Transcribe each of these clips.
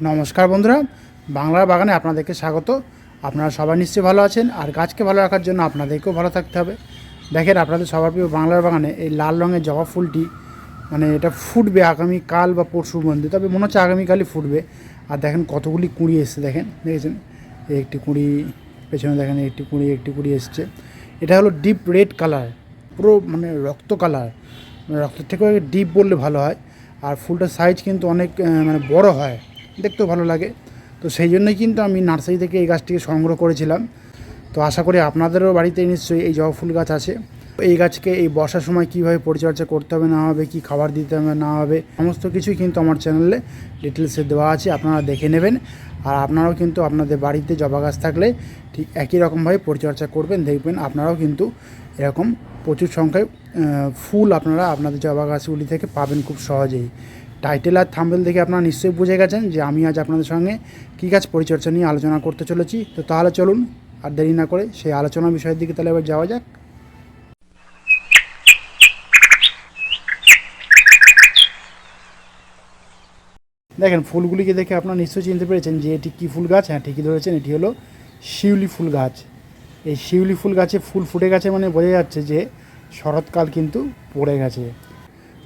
নমস্কার বন্ধুরা বাংলার বাগানে আপনাদেরকে স্বাগত। আপনারা সবাই নিশ্চয়ই ভালো আছেন, আর গাছকে ভালো রাখার জন্য আপনাদেরকেও ভালো থাকতে হবে। দেখেন, আপনাদের সবার প্রিয় বাংলার বাগানে এই লাল রঙের জবা ফুলটি মানে এটা ফুটবে আগামী কাল বা পরশুর মধ্যে, তবে মনে হচ্ছে আগামীকালই ফুটবে। আর দেখেন, কতগুলি কুঁড়ি এসছে, দেখেন, দেখেছেন? একটি কুঁড়ি, পেছনে দেখেন একটি কুঁড়ি একটি কুঁড়ি এসছে। এটা হলো ডিপ রেড কালার, পুরো মানে রক্ত কালার। রক্তের থেকেও ডিপ বললে ভালো হয়, আর ফুলটার সাইজ কিন্তু অনেক মানে বড় হয়। দেখতেও ভালো লাগে। তো সেই জন্যই কিন্তু আমি নার্সারি থেকে এই গাছটিকে সংগ্রহ করেছিলাম। তো আশা করি আপনাদেরও বাড়িতে নিশ্চয়ই এই জবা ফুল গাছ আছে। এই গাছকে এই বর্ষার সময় কীভাবে পরিচর্যা করতে হবে, না হবে, কি খাবার দিতে হবে, না হবে, সমস্ত কিছুই কিন্তু আমার চ্যানেলে ডিটেলসে দেওয়া আছে, আপনারা দেখে নেবেন। আর আপনারাও কিন্তু আপনাদের বাড়িতে জবা গাছ থাকলে ঠিক একই রকমভাবে পরিচর্যা করবেন। দেখবেন আপনারাও কিন্তু এরকম প্রচুর সংখ্যায় ফুল আপনারা আপনাদের জবা গাছগুলি থেকে পাবেন খুব সহজেই। টাইটেল আর থাম্বেল দেখে আপনারা নিশ্চয়ই বুঝে গেছেন যে আমি আজ আপনাদের সঙ্গে কী গাছ পরিচর্যা নিয়ে আলোচনা করতে চলেছি। তো তাহলে চলুন, আর দেরি না করে সেই আলোচনা বিষয়ের দিকে তাহলে এবার যাওয়া যাক। দেখেন, ফুলগুলিকে দেখে আপনারা নিশ্চয়ই চিনতে পেরেছেন যে এটি কী ফুল গাছ? হ্যাঁ ঠিকই ধরেছেন, এটি হলো শিউলি ফুল গাছ। এই শিউলি ফুল গাছে ফুল ফুটে গেছে মানে বোঝা যাচ্ছে যে শরৎকাল কিন্তু পড়ে গেছে।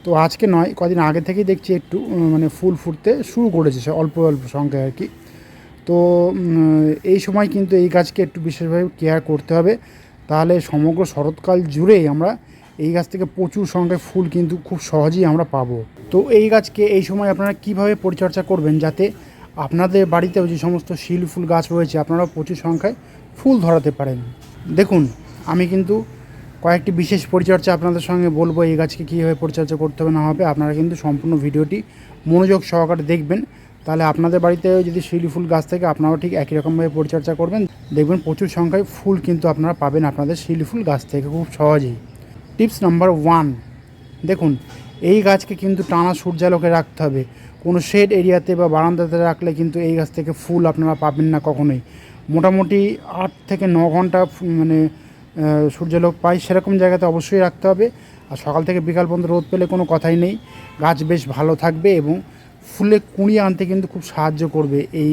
তো আজকে নয়, কদিন আগে থেকেই দেখছি একটু মানে ফুল ফুটতে শুরু করেছে সে অল্প অল্প সংখ্যায় আর কি। তো এই সময় কিন্তু এই গাছকে একটু বিশেষভাবে কেয়ার করতে হবে। তাহলে সমগ্র শরৎকাল জুড়েই আমরা এই গাছ থেকে প্রচুর সংখ্যায় ফুল কিন্তু খুব সহজেই আমরা পাবো। তো এই গাছকে এই সময় আপনারা কীভাবে পরিচর্যা করবেন যাতে আপনাদের বাড়িতেও যে সমস্ত শিল ফুল গাছ রয়েছে আপনারা প্রচুর সংখ্যায় ফুল ধরাতে পারেন? দেখুন, আমি কিন্তু কয়েকটি বিশেষ পরিচর্যা আপনাদের সঙ্গে বলব, এই গাছকে কীভাবে পরিচর্যা করতে হবে না হবে, আপনারা কিন্তু সম্পূর্ণ ভিডিওটি মনোযোগ সহকারে দেখবেন। তাহলে আপনাদের বাড়িতে যদি শিউলি ফুল গাছ থেকে, আপনারাও ঠিক একই রকমভাবে পরিচর্যা করবেন। দেখবেন প্রচুর সংখ্যায় ফুল কিন্তু আপনারা পাবেন আপনাদের শিউলি ফুল গাছ থেকে খুব সহজেই। টিপস নাম্বার ওয়ান, দেখুন, এই গাছকে কিন্তু টানা সূর্যালোকে রাখতে হবে। কোনো শেড এরিয়াতে বা বারান্দাতে রাখলে কিন্তু এই গাছ থেকে ফুল আপনারা পাবেন না কখনোই। মোটামুটি আট থেকে ন ঘণ্টা মানে সূর্যালোক পাই সেরকম জায়গাতে অবশ্যই রাখতে হবে। আর সকাল থেকে বিকাল পর্যন্ত রোদ পেলে কোনো কথাই নেই। গাছ বেশ ভালো থাকবে এবং ফুলে কুঁড়ি আনতে কিন্তু খুব সাহায্য করবে এই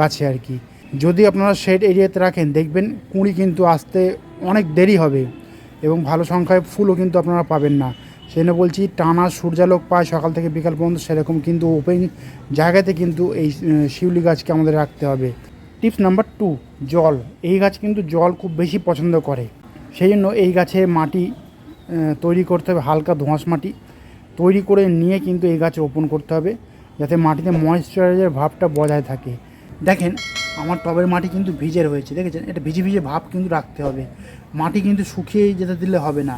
গাছে আর কি। যদি আপনারা শেড এরিয়াতে রাখেন, দেখবেন কুঁড়ি কিন্তু আসতে অনেক দেরি হবে এবং ভালো সংখ্যায় ফুলও কিন্তু আপনারা পাবেন না। সেই জন্য বলছি, টানা সূর্যালোক পায় সকাল থেকে বিকাল পর্যন্ত সেরকম কিন্তু ওপেন জায়গাতে কিন্তু এই শিউলি গাছকে আমাদের রাখতে হবে। টিপস নাম্বার টু, জল। এই গাছ কিন্তু জল খুব বেশি পছন্দ করে। সেই জন্য এই গাছে মাটি তৈরি করতে হবে, হালকা দোঁয়াশ মাটি। তৈরি করে নিয়ে কিন্তু এই গাছ রোপণ করতে হবে, যাতে মাটিতে ময়েশ্চারাইজার ভাবটা বজায় থাকে। দেখেন, আমার টবের মাটি কিন্তু ভিজে রয়েছে, দেখেছেন? এটা ভিজে ভিজে ভাব কিন্তু রাখতে হবে। মাটি কিন্তু শুকিয়ে যেতে দিলে হবে না।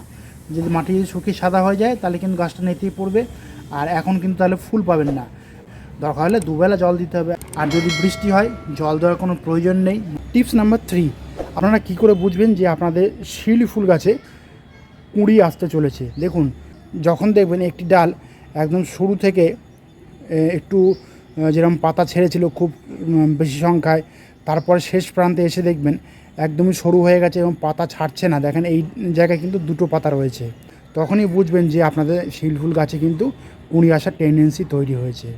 যদি মাটি যদি শুকিয়ে সাদা হয়ে যায়, তাহলে কিন্তু গাছটা নেতেই পড়বে, আর এখন কিন্তু তাহলে ফুল পাবেন না। দরকার হলে দুবেলা জল দিতে হবে। আর যদি বৃষ্টি হয়, জল দেওয়ার কোনো প্রয়োজন নেই। টিপস নাম্বার থ্রি, আপনারা কি করে বুঝবেন যে আপনাদের শিউলি ফুল গাছে কুঁড়ি আসতে চলেছে? দেখুন, যখন দেখবেন একটি ডাল একদম শুরু থেকে একটু যেরকম পাতা ছেড়েছিল খুব বেশি সংখ্যায়, তারপরে শেষ প্রান্তে এসে দেখবেন একদমই সরু হয়ে গেছে এবং পাতা ছাড়ছে না। দেখেন, এই জায়গায় কিন্তু দুটো পাতা রয়েছে। তখনই বুঝবেন যে আপনাদের শিলফুল গাছে কিন্তু কুঁড়ি আসার টেন্ডেন্সি তৈরি হয়েছে।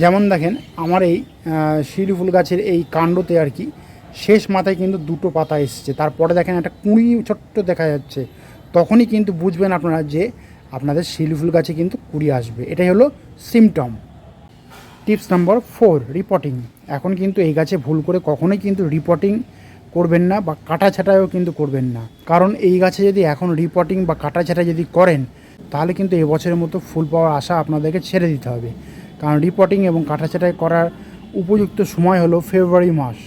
যেমন দেখেন, আমার এই শিউলি ফুল গাছের এই কাণ্ডতে আর কি, শেষ মাথায় কিন্তু দুটো পাতা এসছে। তারপরে দেখেন একটা কুঁড়ি ছোট্ট দেখা যাচ্ছে। তখনই কিন্তু বুঝবেন আপনারা যে আপনাদের শিউলি ফুল গাছে কিন্তু কুঁড়ি আসবে। এটাই হলো symptom tips number four reporting এখন কিন্তু এই গাছে ভুল করে কখনোই কিন্তু রিপোর্টিং করবেন না বা কাটা ছাটাইও কিন্তু করবেন না। কারণ এই গাছে যদি এখন রিপোর্টিং বা কাটা ছাটাই যদি করেন, তাহলে কিন্তু এবছরের মতো ফুল পাওয়ার আশা আপনাদেরকে ছেড়ে দিতে হবে। কারণ রিপোর্টিং এবং কাটা ছাটাই করার উপযুক্ত সময় হলো ফেব্রুয়ারি মাস।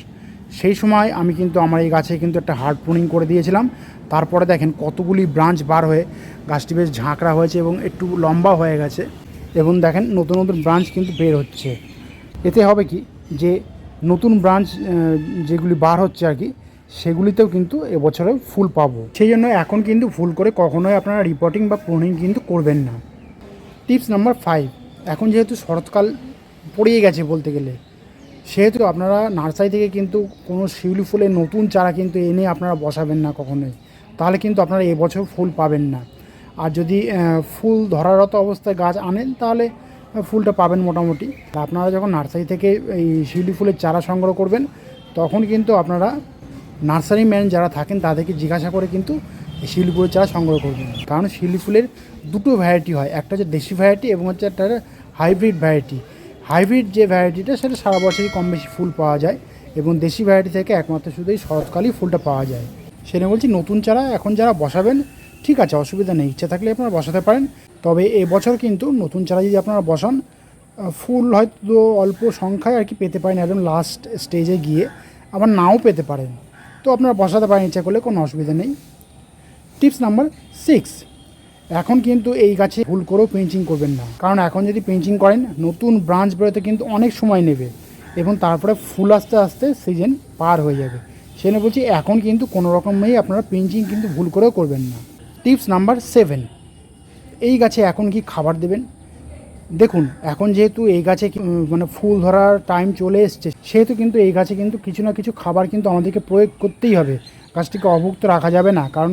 সেই সময় আমি কিন্তু আমার এই গাছে কিন্তু একটা হার্ড প্রুনিং করে দিয়েছিলাম। তারপরে দেখেন কতগুলি ব্রাঞ্চ বার হয়ে গাছটি বেশ ঝাঁকড়া হয়েছে এবং একটু লম্বা হয়ে গেছে এবং দেখেন নতুন নতুন ব্রাঞ্চ কিন্তু বের হচ্ছে। এতে হবে কি? যে নতুন ব্রাঞ্চ যেগুলি বার হচ্ছে আর কি, সেগুলিতেও কিন্তু এবছরে ফুল পাবো। সেই জন্য এখন কিন্তু ফুল করে কখনোই আপনারা রিপোর্টিং বা প্রুনিং কিন্তু করবেন না। টিপস নাম্বার ফাইভ এখন যেহেতু শরৎকাল পড়িয়ে গেছে বলতে গেলে, সেহেতু আপনারা নার্সারি থেকে কিন্তু কোনো শিউলি ফুলের নতুন চারা কিন্তু এনে আপনারা বসাবেন না কখনোই। তাহলে কিন্তু আপনারা এবছর ফুল পাবেন না। আর যদি ফুল ধরারত অবস্থায় গাছ আনেন, তাহলে ফুলটা পাবেন মোটামুটি। আপনারা যখন নার্সারি থেকে এই শিউলি ফুলের চারা সংগ্রহ করবেন, তখন কিন্তু আপনারা নার্সারি ম্যান যারা থাকেন তাদেরকে জিজ্ঞাসা করে কিন্তু শিউলি ফুলের চারা সংগ্রহ করবেন। কারণ শিউলি ফুলের দুটো ভ্যারাইটি হয়, একটা হচ্ছে দেশি ভ্যারাইটি এবং হচ্ছে একটা হাইব্রিড ভ্যারাইটি হাইব্রিড যে ভ্যারাইটিটা সেটা সারা বছরই কম বেশি ফুল পাওয়া যায় এবং দেশি ভ্যারাইটি থেকে একমাত্র শুধু এই শরৎকালেই ফুলটা পাওয়া যায়। সেটা বলছি নতুন চারা এখন যারা বসাবেন, ঠিক আছে, অসুবিধা নেই, ইচ্ছা থাকলে আপনারা বসাতে পারেন। তবে এবছর কিন্তু নতুন চারা যদি আপনারা বসান ফুল হয়তো অল্প সংখ্যায় আর কি পেতে পারেন একদম লাস্ট স্টেজে গিয়ে, আবার নাও পেতে পারেন। তো আপনারা বসাতে পারেন, ইচ্ছা করলে কোনো অসুবিধা নেই। টিপস নাম্বার সিক্স, এখন কিন্তু এই গাছে ভুল করেও পেঞ্চিং করবেন না। কারণ এখন যদি পেঞ্চিং করেন, নতুন ব্রাঞ্চ বেরোতে কিন্তু অনেক সময় নেবে এবং তারপরে ফুল আস্তে আস্তে সিজন পার হয়ে যাবে। সেজন্য বলছি, এখন কিন্তু কোনো রকমেই আপনারা পেঞ্চিং কিন্তু ভুল করেও করবেন না। টিপস নাম্বার সেভেন, এই গাছে এখন কি খাবার দেবেন? দেখুন, এখন যেহেতু এই গাছে মানে ফুল ধরার টাইম চলে এসছে, সেহেতু কিন্তু এই গাছে কিন্তু কিছু না কিছু খাবার কিন্তু আমাদেরকে প্রয়োগ করতেই হবে। গাছটিকে অভুক্ত রাখা যাবে না, কারণ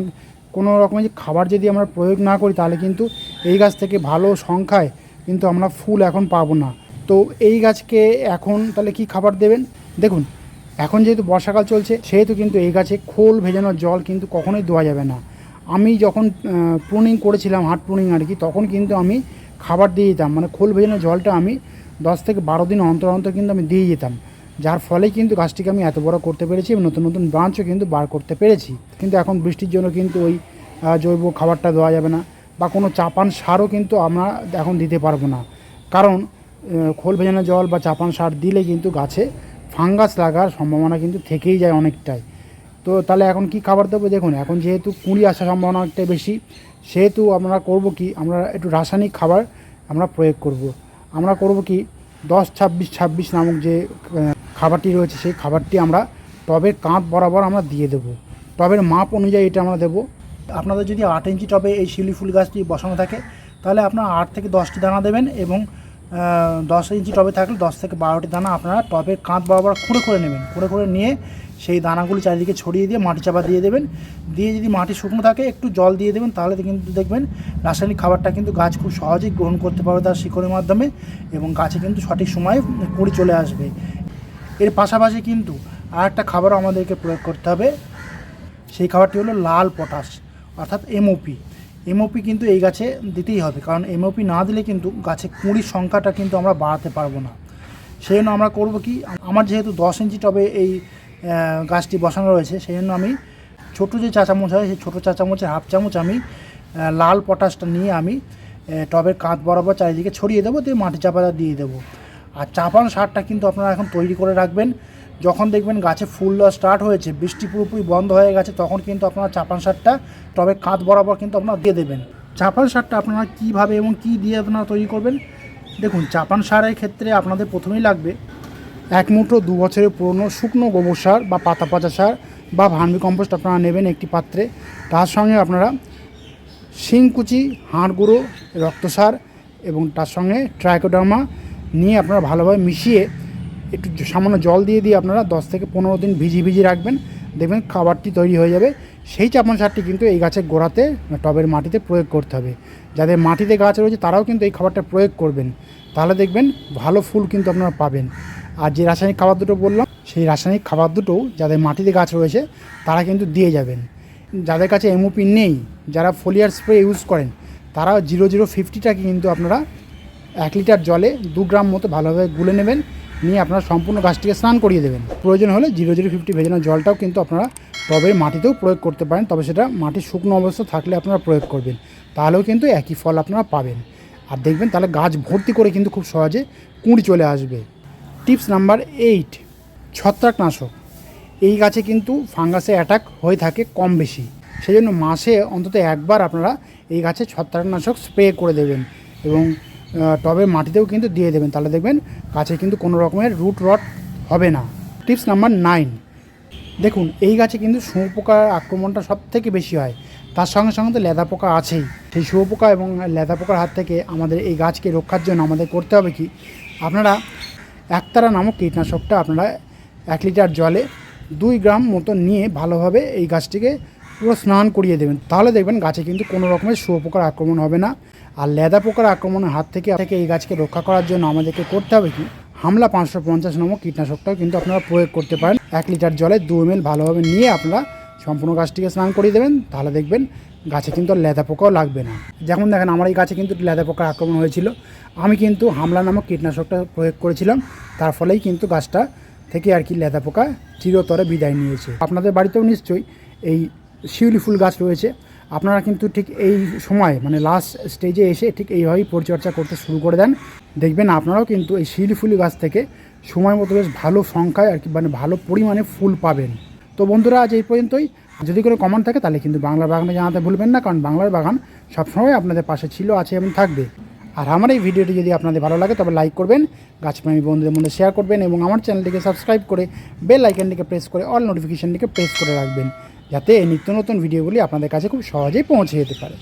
কোনো রকমের যে খাবার যদি আমরা প্রয়োগ না করি, তাহলে কিন্তু এই গাছ থেকে ভালো সংখ্যায় কিন্তু আমরা ফুল এখন পাবো না। তো এই গাছকে এখন তাহলে কি খাবার দেবেন? দেখুন, এখন যেহেতু বর্ষাকাল চলছে, সেহেতু কিন্তু এই গাছে খোল ভেজানো জল কিন্তু কখনোই দেওয়া যাবে না। আমি যখন প্রুনিং করেছিলাম, হাট প্রুনিং আর কি, তখন কিন্তু আমি খাবার দিয়ে যেতাম মানে খোল ভেজানো জলটা আমি দশ থেকে বারো দিন অন্তর অন্তর কিন্তু আমি দিয়ে যেতাম যার ফলে কিন্তু গাছটিকে আমি এত বড় করতে পেরেছি এবং নতুন নতুন ব্রাঞ্চও কিন্তু বার করতে পেরেছি। কিন্তু এখন বৃষ্টির জন্য কিন্তু ওই জৈব খাবারটা দেওয়া যাবে না বা কোনো চাপান সারও কিন্তু আমরা এখন দিতে পারব না। কারণ খোল ভেজানো জল বা চাপান সার দিলে কিন্তু গাছে ফাঙ্গাস লাগার সম্ভাবনা কিন্তু থেকেই যায় অনেকটাই। তো তাহলে এখন কি খাবার দেবো? দেখুন, এখন যেহেতু কুঁড়ি আসার সম্ভাবনা অনেকটাই বেশি, সেহেতু আমরা করব কি, আমরা একটু রাসায়নিক খাবার আমরা প্রয়োগ করব। আমরা করব কি, দশ ছাব্বিশ ছাব্বিশ নামক যে খাবারটি রয়েছে, সেই খাবারটি আমরা টবের কাঁধ বরাবর আমরা দিয়ে দেবো। টবের মাপ অনুযায়ী এটা আমরা দেবো। আপনাদের যদি আট ইঞ্চি টবে এই শিলি ফুল গাছটি বসানো থাকে, তাহলে আপনারা আট থেকে দশটি দানা দেবেন এবং দশ ইঞ্চি টবে থাকলে দশ থেকে বারোটি দানা আপনারা টবের কাঁধ বরাবর খুঁড়ে করে নেবেন। খুঁড়ে করে নিয়ে সেই দানাগুলো চারিদিকে ছড়িয়ে দিয়ে মাটি চাপা দিয়ে দেবেন। দিয়ে যদি মাটি শুকনো থাকে, একটু জল দিয়ে দেবেন, তাহলে কিন্তু দেখবেন রাসায়নিক খাবারটা কিন্তু গাছ খুব সহজেই গ্রহণ করতে পারবে তার শিকড়ের মাধ্যমে এবং গাছে কিন্তু সঠিক সময়ে কুড়ি চলে আসবে। এর পাশাপাশি কিন্তু আর একটা খাবারও আমাদেরকে প্রয়োগ করতে হবে। সেই খাবারটি হলো লাল পটাশ, অর্থাৎ এমওপি এমওপি কিন্তু এই গাছে দিতেই হবে। কারণ এমওপি না দিলে কিন্তু গাছে কুঁড়ির সংখ্যাটা কিন্তু আমরা বাড়াতে পারব না। সেই জন্য আমরা করব কি, আমার যেহেতু দশ ইঞ্চি টবে এই গাছটি বসানো রয়েছে, সেই জন্য আমি ছোটো যে চা চামচ হয়, সেই ছোটো চা চামচের হাফ চামচ আমি লাল পটাশটা নিয়ে আমি টবের কাঁধ বরাবর চারিদিকে ছড়িয়ে দেবো, দিয়ে মাটি চাপাটা দিয়ে দেবো। আর চাপান সারটা কিন্তু আপনারা এখন তৈরি করে রাখবেন। যখন দেখবেন গাছে ফুল স্টার্ট হয়েছে, বৃষ্টি পুরোপুরি বন্ধ হয়ে গেছে, তখন কিন্তু আপনারা চাপান সারটা, তবে কাঁধ বরাবর কিন্তু আপনারা দিয়ে দেবেন। চাপান সারটা আপনারা কীভাবে এবং কী দিয়ে আপনারা তৈরি করবেন? দেখুন, চাপান সারের ক্ষেত্রে আপনাদের প্রথমেই লাগবে এক মুঠো দু বছরের পুরনো শুকনো গোবর সার বা পাতা পচা সার বা ভার্মি কম্পোস্ট আপনারা নেবেন একটি পাত্রে। তার সঙ্গে আপনারা শিংকুচি, হাড় গুঁড়ো, রক্তসার এবং তার সঙ্গে ট্রাইকোডার্মা নিয়ে আপনারা ভালোভাবে মিশিয়ে একটু সামান্য জল দিয়ে দিয়ে আপনারা দশ থেকে পনেরো দিন ভিজিয়ে ভিজিয়ে রাখবেন। দেখবেন খাবারটি তৈরি হয়ে যাবে। সেই চাপন সারটি কিন্তু এই গাছের গোড়াতে টবের মাটিতে প্রয়োগ করতে হবে। যাদের মাটিতে গাছ রয়েছে, তারাও কিন্তু এই খাবারটা প্রয়োগ করবেন। তাহলে দেখবেন ভালো ফুল কিন্তু আপনারা পাবেন। আর যে রাসায়নিক খাবার দুটো বললাম, সেই রাসায়নিক খাবার দুটো যাদের মাটিতে গাছ রয়েছে, তারা কিন্তু দিয়ে যাবেন। যাদের কাছে এমওপি নেই, যারা ফোলিয়ার স্প্রে ইউজ করেন তারা জিরো জিরো ফিফটিটাকে কিন্তু আপনারা এক লিটার জলে দু গ্রাম মতো ভালোভাবে গুলে নেবেন। নিয়ে আপনারা সম্পূর্ণ গাছটিকে স্নান করিয়ে দেবেন। প্রয়োজন হলে জিরো জিরো ফিফটি ভেজানো জলটাও কিন্তু আপনারা টবের মাটিতেও প্রয়োগ করতে পারেন, তবে সেটা মাটির শুকনো অবস্থা থাকলে আপনারা প্রয়োগ করবেন। তাহলেও কিন্তু একই ফল আপনারা পাবেন। আর দেখবেন তাহলে গাছ ভর্তি করে কিন্তু খুব সহজে কুঁড়ি চলে আসবে। টিপস নাম্বার এইট, ছত্রাকনাশক। এই গাছে কিন্তু ফাঙ্গাসে অ্যাটাক হয়ে থাকে কম বেশি। সেই জন্য মাসে অন্তত একবার আপনারা এই গাছে ছত্রাকনাশক স্প্রে করে দেবেন এবং টবের মাটিতেও কিন্তু দিয়ে দেবেন। তাহলে দেখবেন গাছে কিন্তু কোনো রকমের রুট রট হবে না। Tips number nine. দেখুন, এই গাছে কিন্তু শুঁয়োপোকার আক্রমণটা সব থেকে বেশি হয়। তার সঙ্গে সঙ্গে তো লেদা পোকা আছেই। সেই শুঁয়োপোকা এবং লেদা পোকার হাত থেকে আমাদের এই গাছকে রক্ষার জন্য আমাদের করতে হবে কি? আপনারা একতারা নামক কীটনাশকটা আপনারা এক লিটার জলে দুই গ্রাম মতো নিয়ে ভালোভাবে এই গাছটিকে পুরো স্নান করিয়ে দেবেন। তাহলে দেখবেন গাছে কিন্তু কোনো রকমের শুঁয়োপোকার আক্রমণ হবে না। আর লেদা পোকার আক্রমণের হাত থেকে থেকে এই গাছকে রক্ষা করার জন্য আমাদেরকে করতে হবে কি? হামলা পাঁচশো পঞ্চাশ নম্বর কীটনাশকটাও কিন্তু আপনারা প্রয়োগ করতে পারেন। এক লিটার জলে দু এম ভালোভাবে নিয়ে আপনারা সম্পূর্ণ গাছটিকে স্নান করিয়ে দেবেন। তাহলে দেখবেন গাছে কিন্তু আর লেদা পোকাও লাগবে না। যেমন দেখেন, আমার এই গাছে কিন্তু লেদা পোকার আক্রমণ হয়েছিল। আমি কিন্তু হামলা নামক কীটনাশকটা প্রয়োগ করেছিলাম। তার ফলেই কিন্তু গাছটা থেকে আর কি লেদা পোকা চিরতরে বিদায় নিয়েছে। আপনাদের বাড়িতেও নিশ্চয়ই এই শিউলি ফুল গাছ রয়েছে। আপনারা কিন্তু ঠিক এই সময় মানে লাস্ট স্টেজে এসে ঠিক এইভাবেই পরিচর্যা করতে শুরু করে দেন। দেখবেন আপনারাও কিন্তু এই শিউলি ফুল গাছ থেকে সময় মতো বেশ ভালো সংখ্যায় আর কি মানে ভালো পরিমাণে ফুল পাবেন। তো বন্ধুরা, আজ এই পর্যন্তই। যদি কোনো কমেন্ট থাকে তাহলে কিন্তু বাংলা বাগানে জানাতে ভুলবেন না, কারণ বাংলার বাগান সবসময় আপনাদের পাশে ছিল, আছে এবং থাকবে। আর আমার এই ভিডিওটি যদি আপনাদের ভালো লাগে তবে লাইক করবেন, গাছপ্রেমী বন্ধুদের মধ্যে শেয়ার করবেন এবং আমার চ্যানেলটিকে সাবস্ক্রাইব করে বেল আইকনটিকে প্রেস করে অল নোটিফিকেশনটিকে প্রেস করে রাখবেন। যাতে এই নিত্য নতুন ভিডিওগুলি আপনাদের কাছে খুব সহজেই পৌঁছে যেতে পারে।